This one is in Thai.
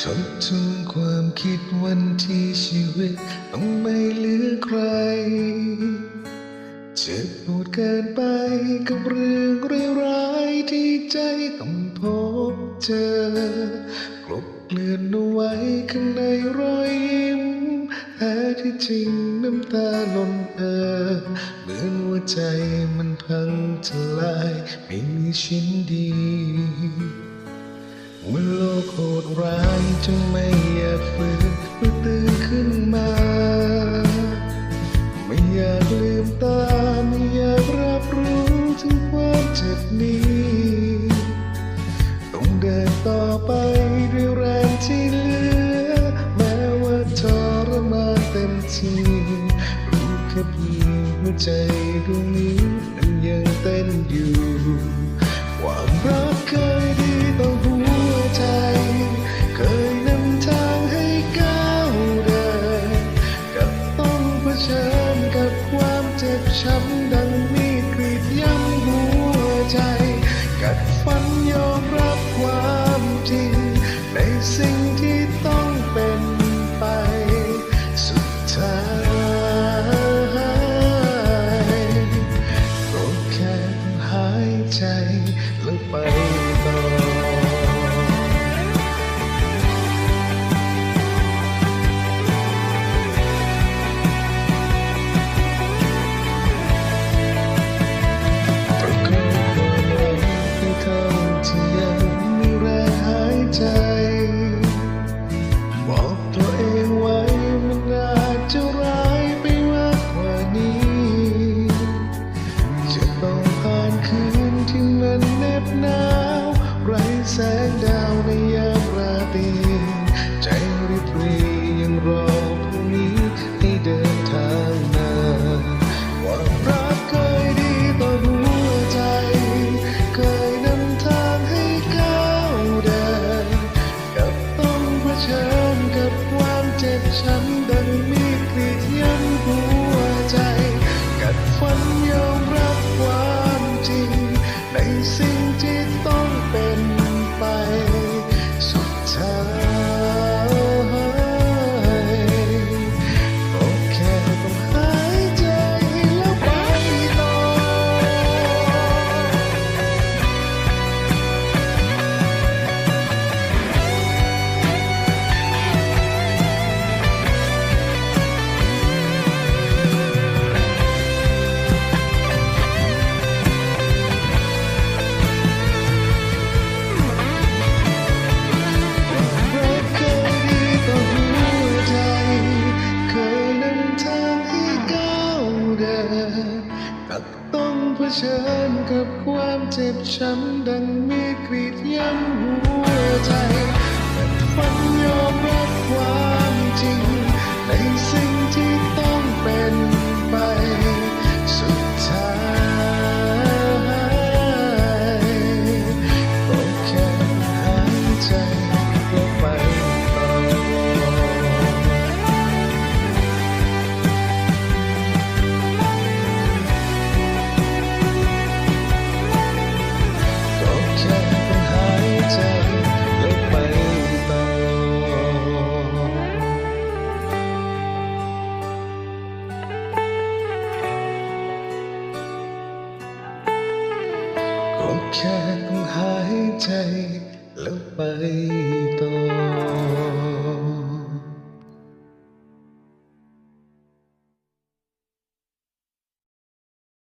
ทบทวนความคิดวันที่ชีวิตต้องไม่เหลือใคร เจ็บปวดเกินไปกับเรื่องร้ายๆที่ใจต้องพบเจอกลบเกลื่อนเอาไว้ข้างในรอยยิ้มแท้ที่จริงน้ำตาหล่นเออเหมือนหัวใจมันพังทลายไม่มีชิ้นดีวันโลกโร้ายจนไม่อยากฟื้นเมื่อตื่นขึ้นมา ไม่อยากลืมตาไม่อยากรับรู้ถึงความเจ็บนี้ ต้องเดินต่อไปด้วยแรงที่เหลือ แม้ว่าทรมานเต็มทีรู้แค่เพียงหัวใจดวงนี้ ใจ กัดฟันยอมรับความจริง ในสิ่งที่ต้องเป็นไป สุดท้ายก็แค่หายใจแล้วไปต่อ ในยามราตรีใจริบหรียังรอพรุ่งนี้ให้เดินทางมาความรักเคยดีต่อหัวใจ เคยนำทางให้ก้าวเดินกับต้องเผชิญกับความเจ็บช้ำดังมีดกรีดย้ำหัวใจ กัดฟันยอมรับความจริงในสิ่ง กับความเจ็บช้ำดังมี แค่ต้องหายใจแล้วไปต่อ